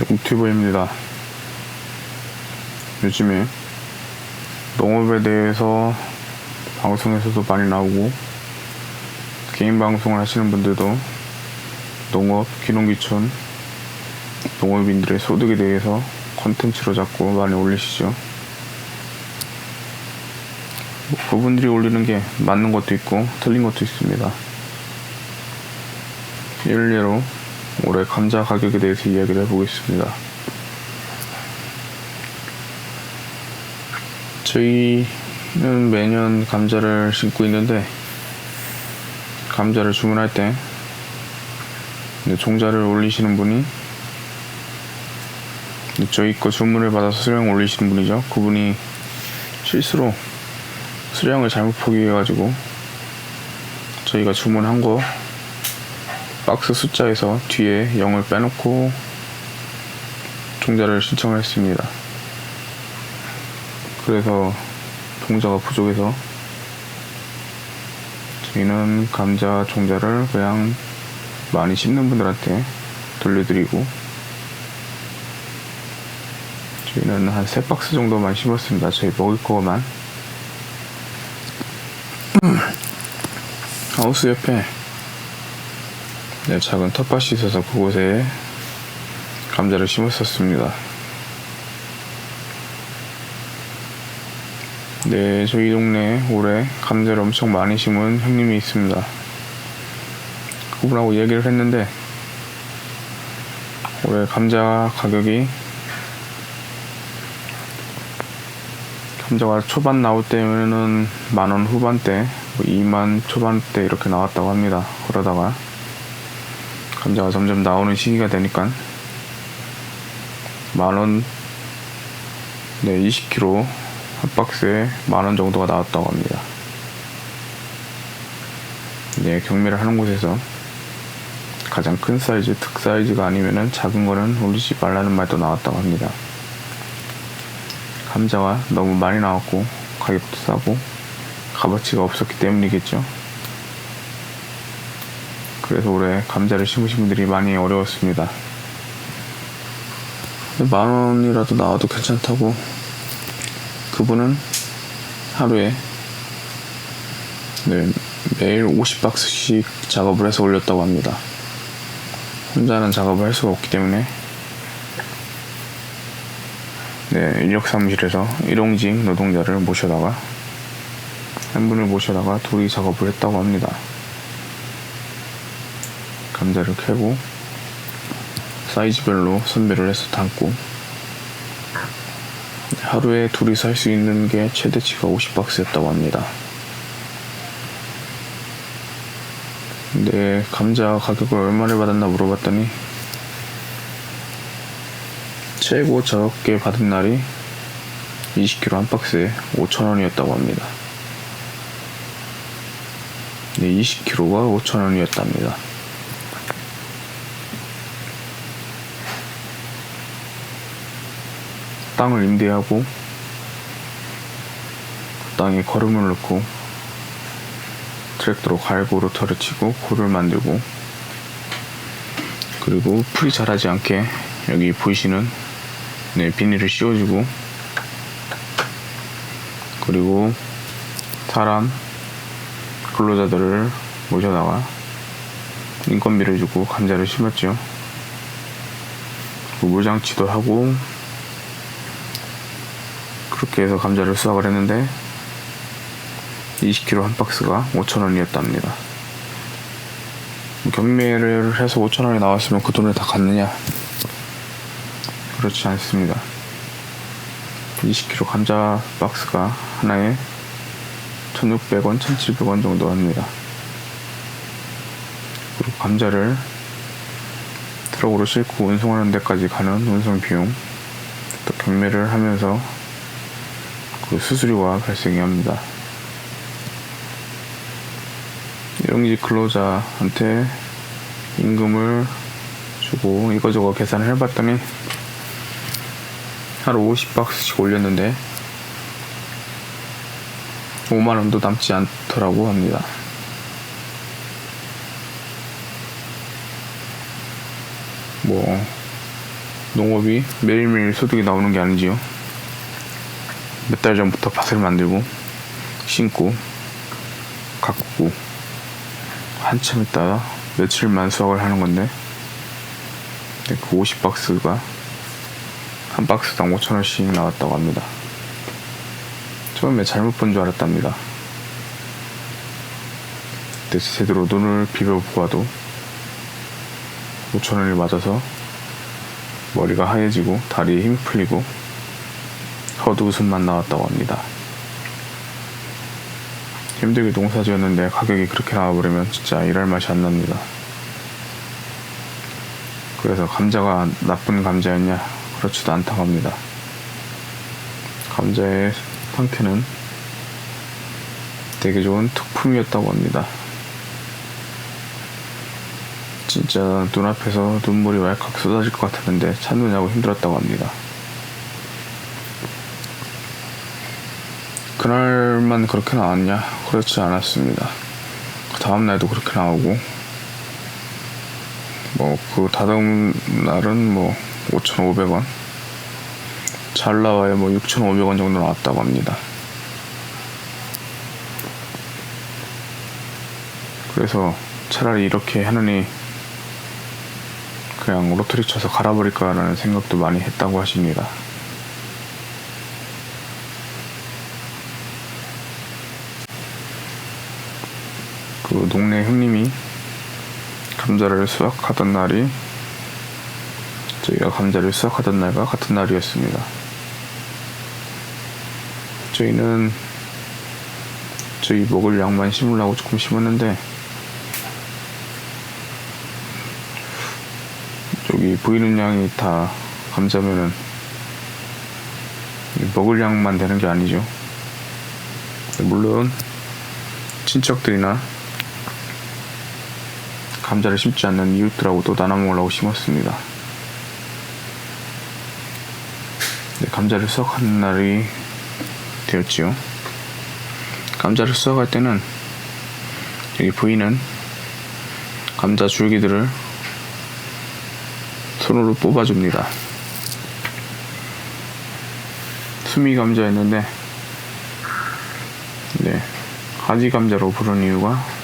옥튜브입니다. 요즘에 농업에 대해서 방송에서도 많이 나오고 개인 방송을 하시는 분들도 농업, 기농기촌, 농업인들의 소득에 대해서 컨텐츠로 자꾸 많이 올리시죠. 뭐 그분들이 올리는 게 맞는 것도 있고 틀린 것도 있습니다. 일례로 올해 감자 가격에 대해서 이야기를 해보겠습니다. 저희는 매년 감자를 심고 있는데 감자를 주문할 때 종자를 올리시는 분이 저희 거 주문을 받아서 수령 올리시는 분이죠. 그분이 실수로 수량을 잘못 포기해가지고 저희가 주문한 거 박스 숫자에서 뒤에 0을 빼놓고 종자를 신청을 했습니다. 그래서 종자가 부족해서 저희는 감자 종자를 그냥 많이 심는 분들한테 돌려드리고 저희는 한세 박스 정도만 심었습니다. 저희 먹을 거만 하우스 옆에 네, 작은 텃밭이 있어서 그곳에 감자를 심었었습니다. 네, 저희 동네에 올해 감자를 엄청 많이 심은 형님이 있습니다. 그분하고 얘기를 했는데 올해 감자 가격이 감자가 초반 나올 때면은 만원 후반대, 뭐 2만 초반대 이렇게 나왔다고 합니다. 그러다가 감자가 점점 나오는 시기가 되니까 만원 네 20kg 한 박스에 만원 정도가 나왔다고 합니다. 네 경매를 하는 곳에서 가장 큰 사이즈 특 사이즈가 아니면은 작은 거는 올리지 말라는 말도 나왔다고 합니다. 감자가 너무 많이 나왔고 가격도 싸고 값어치가 없었기 때문이겠죠. 그래서 올해 감자를 심으신 분들이 많이 어려웠습니다. 만 원이라도 나와도 괜찮다고 그분은 하루에 네, 매일 50박스씩 작업을 해서 올렸다고 합니다. 혼자는 작업을 할 수가 없기 때문에 네, 인력 사무실에서 일용직 노동자를 모셔다가 한 분을 모셔다가 둘이 작업을 했다고 합니다. 감자를 캐고 사이즈별로 선별을 해서 담고 하루에 둘이서 할 수 있는 게 최대치가 50박스였다고 합니다. 근데 감자 가격을 얼마를 받았나 물어봤더니 최고 적게 받은 날이 20kg 한 박스에 5,000원이었다고 합니다. 네, 20kg가 5,000원이었답니다. 땅을 임대하고 땅에 거름을 넣고 트랙터로 갈고 로터를 치고 골을 만들고 그리고 풀이 자라지 않게 여기 보이시는 네, 비닐을 씌워주고 그리고 사람 근로자들을 모셔다가 인건비를 주고 감자를 심었죠. 물장치도 하고 그렇게 해서 감자를 수확을 했는데 20kg 한 박스가 5,000원이었답니다. 경매를 해서 5,000원이 나왔으면 그 돈을 다 갔느냐? 그렇지 않습니다. 20kg 감자 박스가 하나에 1,600원, 1,700원 정도 합니다. 그리고 감자를 트럭으로 싣고 운송하는 데까지 가는 운송 비용, 또 경매를 하면서 그 수수료가 발생이 합니다. 일용직 근로자한테 임금을 주고 이거저거 계산을 해봤더니 하루 50박스씩 올렸는데 5만원도 남지 않더라고 합니다. 뭐 농업이 매일매일 소득이 나오는 게 아니지요. 몇 달 전부터 밭을 만들고 심고 가꾸고 한참 있다가 며칠만 수확을 하는 건데 네, 그 50박스가 한 박스당 5천원씩 나왔다고 합니다. 처음에 잘못 본 줄 알았답니다. 근데 제대로 눈을 비벼보아도 5천원이 맞아서 머리가 하얘지고 다리에 힘이 풀리고 헛웃음만 나왔다고 합니다. 힘들게 농사 지었는데 가격이 그렇게 나와버리면 진짜 일할 맛이 안 납니다. 그래서 감자가 나쁜 감자였냐? 그렇지도 않다고 합니다. 감자의 상태는 되게 좋은 특품이었다고 합니다. 진짜 눈앞에서 눈물이 왈칵 쏟아질 것 같았는데 찾느냐고 힘들었다고 합니다. 그날만 그렇게 나왔냐? 그렇지 않았습니다. 그 다음 날도 그렇게 나오고, 뭐, 그 다다음 날은 뭐, 5,500원. 잘 나와야 뭐, 6,500원 정도 나왔다고 합니다. 그래서 차라리 이렇게 하느니, 그냥 로터리 쳐서 갈아버릴까라는 생각도 많이 했다고 하십니다. 그 동네 형님이 감자를 수확하던 날이 저희가 감자를 수확하던 날과 같은 날이었습니다. 저희는 저희 먹을 양만 심으려고 조금 심었는데 여기 보이는 양이 다 감자면은 먹을 양만 되는 게 아니죠. 물론 친척들이나 감자를 심지 않는 이웃들하고도 나눠 먹으려고 심었습니다. 네, 감자를 수확하는 날이 되었지요. 감자를 수확할 때는 여기 보이는 감자 줄기들을 손으로 뽑아줍니다. 수미 감자였는데, 네, 하지 감자로 부른 이유가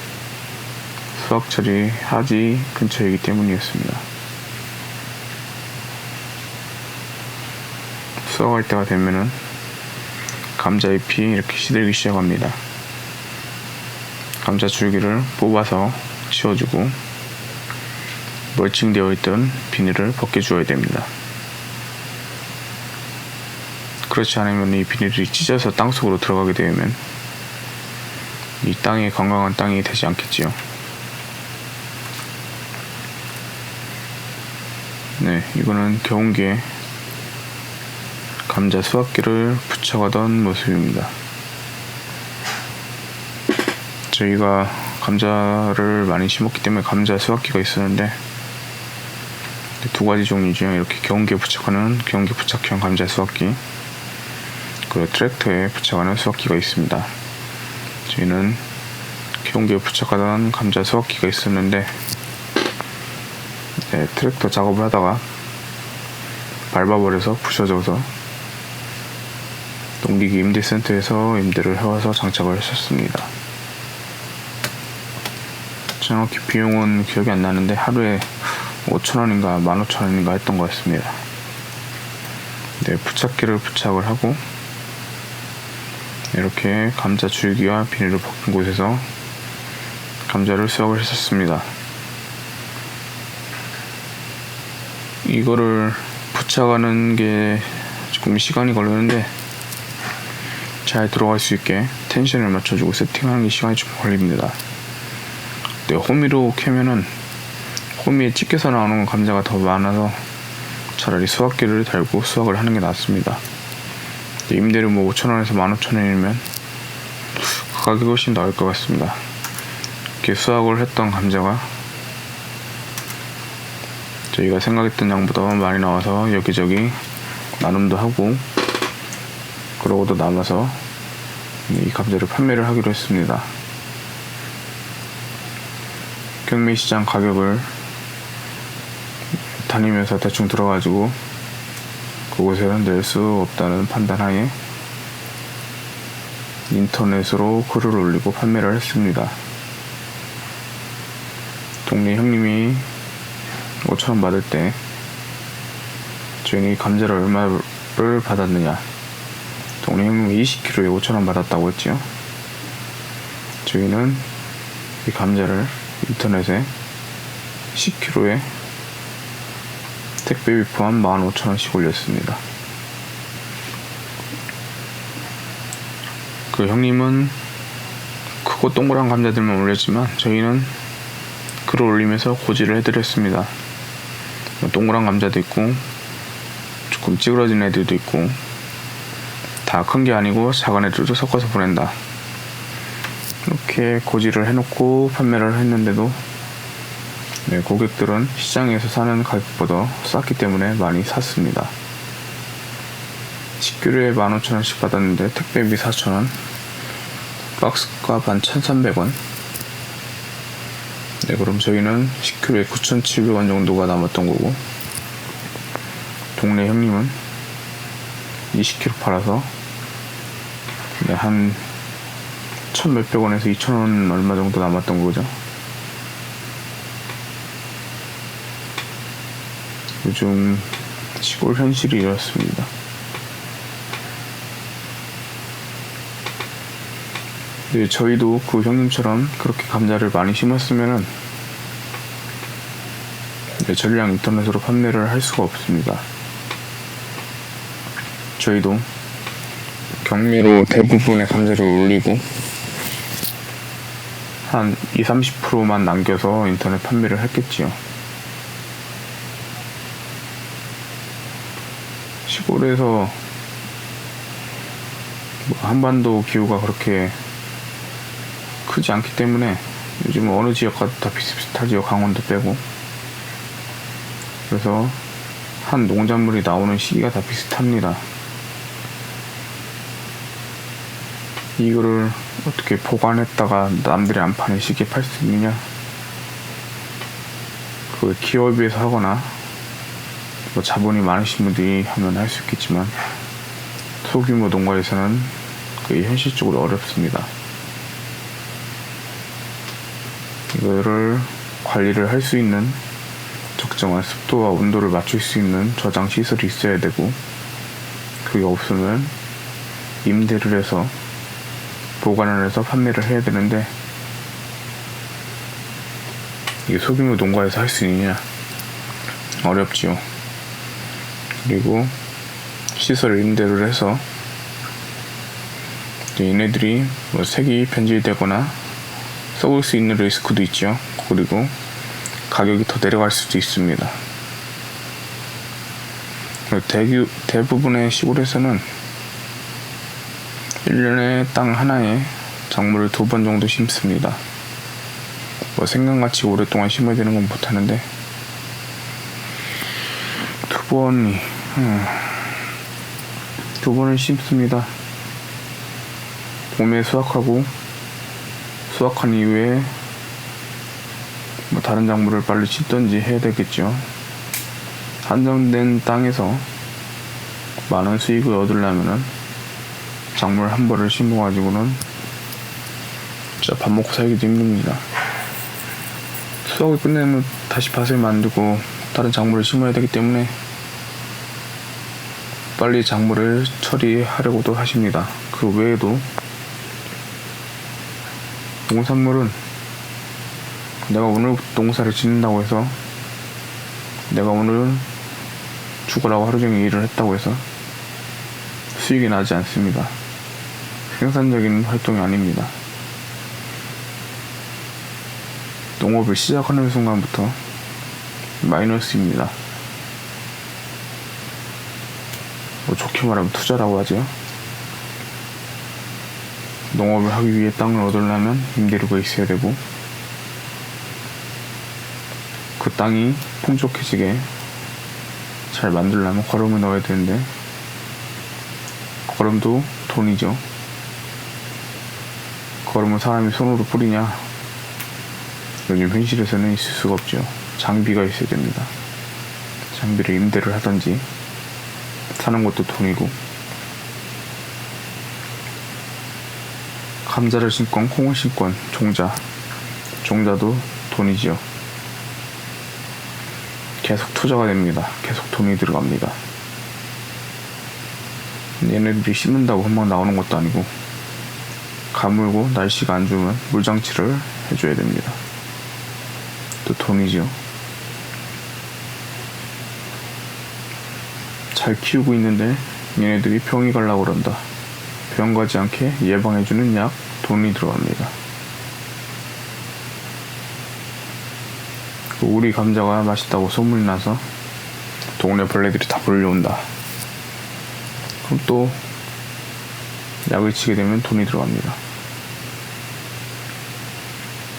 수확철이 하지 근처이기 때문이었습니다. 수확할 때가 되면은 감자잎이 이렇게 시들기 시작합니다. 감자 줄기를 뽑아서 치워주고 멀칭되어 있던 비닐을 벗겨주어야 됩니다. 그렇지 않으면 이 비닐이 찢어서 땅속으로 들어가게 되면 이 땅이 건강한 땅이 되지 않겠지요. 네, 이거는 경운기에 감자 수확기를 붙여가던 모습입니다. 저희가 감자를 많이 심었기 때문에 감자 수확기가 있었는데 두 가지 종류죠. 이렇게 경운기에 부착하는 경운기 부착형 감자 수확기 그리고 트랙터에 부착하는 수확기가 있습니다. 저희는 경운기에 부착하던 감자 수확기가 있었는데 네, 트랙터 작업을 하다가 밟아버려서 부셔져서 농기기 임대 센터에서 임대를 해와서 장착을 했었습니다. 정확히 비용은 기억이 안 나는데 하루에 5천원인가 15,000원인가 했던 것 같습니다. 네, 부착기를 부착을 하고 이렇게 감자 줄기와 비닐을 벗긴 곳에서 감자를 수확을 했었습니다. 이거를 부착하는 게 조금 시간이 걸리는데 잘 들어갈 수 있게 텐션을 맞춰주고 세팅하는 게 시간이 좀 걸립니다. 네, 호미로 캐면은 호미에 찍혀서 나오는 감자가 더 많아서 차라리 수확기를 달고 수확을 하는 게 낫습니다. 네, 임대료 뭐 5천원에서 15,000원이면 가격이 훨씬 나을 것 같습니다. 이렇게 수확을 했던 감자가 저희가 생각했던 양보다 많이 나와서 여기저기 나눔도 하고 그러고도 남아서 이 감자를 판매를 하기로 했습니다. 경매시장 가격을 다니면서 대충 들어가지고 그곳에는 낼 수 없다는 판단하에 인터넷으로 글을 올리고 판매를 했습니다. 동네 형님이 5천원 받을 때 저희는 이 감자를 얼마를 받았느냐 동네 형님이 20kg에 5천원 받았다고 했죠 저희는 이 감자를 인터넷에 10kg에 택배비 포함 15,000원씩 올렸습니다. 그 형님은 크고 동그란 감자들만 올렸지만 저희는 글을 올리면서 고지를 해드렸습니다. 뭐 동그란 감자도 있고 조금 찌그러진 애들도 있고 다 큰 게 아니고 작은 애들도 섞어서 보낸다. 이렇게 고지를 해놓고 판매를 했는데도 네, 고객들은 시장에서 사는 가격보다 쌌기 때문에 많이 샀습니다. 10kg에 15,000원씩 받았는데 택배비 4,000원 박스값 한 1,300원 네 그럼 저희는 10kg에 9,700원 정도가 남았던 거고 동네 형님은 20kg 팔아서 네, 한 1,몇백 원에서 2,000원 얼마 정도 남았던 거죠. 요즘 시골 현실이 이렇습니다. 네, 저희도 그 형님처럼 그렇게 감자를 많이 심었으면은 네, 전량 인터넷으로 판매를 할 수가 없습니다. 저희도 경매로 대부분의 감자를 올리고 한 2, 30%만 남겨서 인터넷 판매를 했겠지요. 시골에서 뭐 한반도 기후가 그렇게 크지 않기 때문에 요즘 어느 지역 가도 다 비슷비슷하지요. 강원도 빼고. 그래서 한 농작물이 나오는 시기가 다 비슷합니다. 이거를 어떻게 보관했다가 남들이 안 파는 시기에 팔 수 있느냐? 그 기업에서 하거나 뭐 자본이 많으신 분들이 하면 할 수 있겠지만 소규모 농가에서는 그게 현실적으로 어렵습니다. 이거를 관리를 할 수 있는 적정한 습도와 온도를 맞출 수 있는 저장 시설이 있어야 되고 그게 없으면 임대를 해서 보관을 해서 판매를 해야 되는데 이게 소규모 농가에서 할 수 있느냐 어렵지요. 그리고 시설을 임대를 해서 얘네들이 뭐 색이 변질되거나 썩을 수 있는 리스크도 있죠. 그리고 가격이 더 내려갈 수도 있습니다. 대규, 대부분의 시골에서는 1년에 땅 하나에 작물을 두 번 정도 심습니다. 뭐 생강같이 오랫동안 심어야 되는 건 못하는데 두 번이 음, 두 번을 심습니다. 봄에 수확하고 수확한 이후에 뭐 다른 작물을 빨리 심던지 해야 되겠죠. 한정된 땅에서 많은 수익을 얻으려면은 작물 한 벌을 심어가지고는 진짜 밥 먹고 살기도 힘듭니다. 수확을 끝내면 다시 밭을 만들고 다른 작물을 심어야 되기 때문에 빨리 작물을 처리하려고도 하십니다. 그 외에도 농산물은 내가 오늘 농사를 짓는다고 해서 내가 오늘 죽으라고 하루 종일 일을 했다고 해서 수익이 나지 않습니다. 생산적인 활동이 아닙니다. 농업을 시작하는 순간부터 마이너스입니다. 뭐 좋게 말하면 투자라고 하죠. 농업을 하기 위해 땅을 얻으려면 임대료가 있어야 되고 그 땅이 풍족해지게 잘 만들려면 거름을 넣어야 되는데 거름도 돈이죠. 거름을 사람이 손으로 뿌리냐? 요즘 현실에서는 있을 수가 없죠. 장비가 있어야 됩니다. 장비를 임대를 하든지 사는 것도 돈이고 감자를 심건 콩을 심건 종자. 종자도 돈이지요. 계속 투자가 됩니다. 계속 돈이 들어갑니다. 얘네들이 심는다고 금방 나오는 것도 아니고 가물고 날씨가 안 좋으면 물장치를 해줘야 됩니다. 또 돈이지요. 잘 키우고 있는데 얘네들이 병이 갈라고 그런다. 병 가지 않게 예방해주는 약 돈이 들어갑니다. 그 우리 감자가 맛있다고 소문이 나서 동네 벌레들이 다 몰려온다. 그럼 또 약을 치게 되면 돈이 들어갑니다.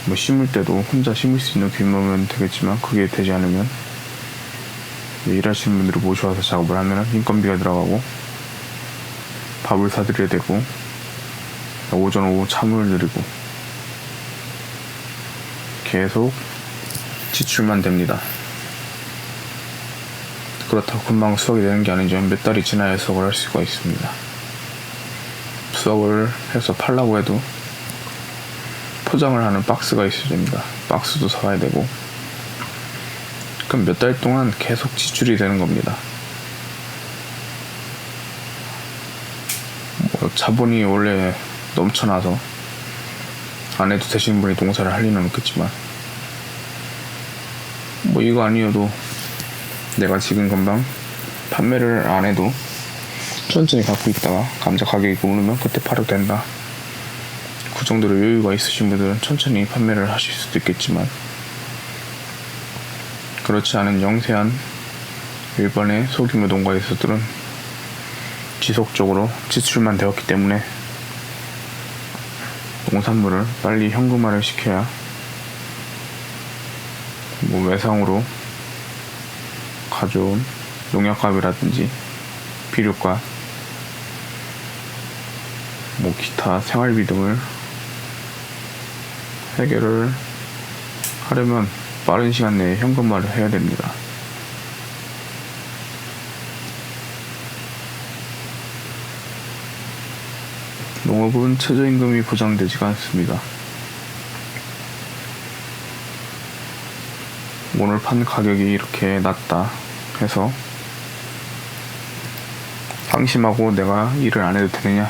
뭐 심을 때도 혼자 심을 수 있는 규모면 되겠지만 그게 되지 않으면 일하시는 분들을 모셔와서 작업을 하면 인건비가 들어가고 밥을 사드려야 되고 오전 오후 참을 드리고 계속 지출만 됩니다. 그렇다고 금방 수확이 되는 게 아니죠. 몇 달이 지나야 수확을 할 수가 있습니다. 수확을 해서 팔라고 해도 포장을 하는 박스가 있어야 됩니다. 박스도 사와야 되고 그럼 몇 달 동안 계속 지출이 되는 겁니다. 뭐 자본이 원래 넘쳐나서 안 해도 되시는 분이 농사를 할 리는 없겠지만 뭐 이거 아니어도 내가 지금 금방 판매를 안 해도 천천히 갖고 있다가 감자 가격이 오르면 그때 팔아도 된다. 그 정도로 여유가 있으신 분들은 천천히 판매를 하실 수도 있겠지만 그렇지 않은 영세한 일반의 소규모 농가에서들은 지속적으로 지출만 되었기 때문에 농산물을 빨리 현금화를 시켜야 뭐 외상으로 가져온 농약값이라든지 비료값 뭐 기타 생활비 등을 해결을 하려면 빠른 시간 내에 현금화를 해야 됩니다. 농업은 최저임금이 보장되지가 않습니다. 오늘 판 가격이 이렇게 낮다 해서 방심하고 내가 일을 안 해도 되느냐?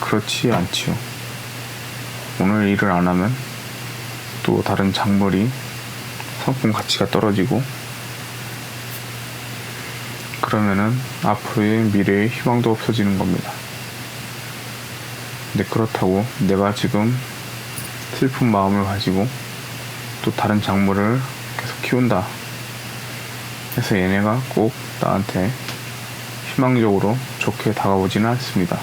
그렇지 않지요. 오늘 일을 안 하면 또 다른 작물이 상품 가치가 떨어지고 그러면은 앞으로의 미래의 희망도 없어지는 겁니다. 근데 그렇다고 내가 지금 슬픈 마음을 가지고 또 다른 작물을 계속 키운다 해서 얘네가 꼭 나한테 희망적으로 좋게 다가오지는 않습니다.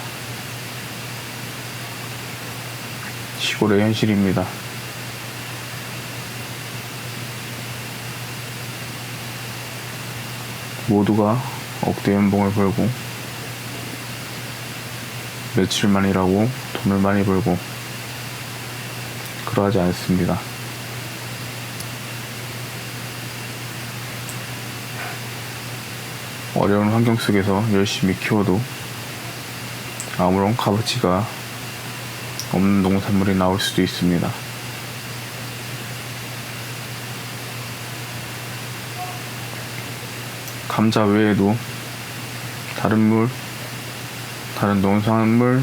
시골의 현실입니다. 모두가 억대 연봉을 벌고 며칠만 일하고 돈을 많이 벌고 그러하지 않습니다. 어려운 환경 속에서 열심히 키워도 아무런 값어치가 없는 농산물이 나올 수도 있습니다. 감자 외에도 다른 물, 다른 농산물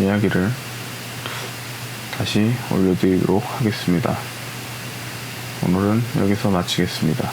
이야기를 다시 올려드리도록 하겠습니다. 오늘은 여기서 마치겠습니다.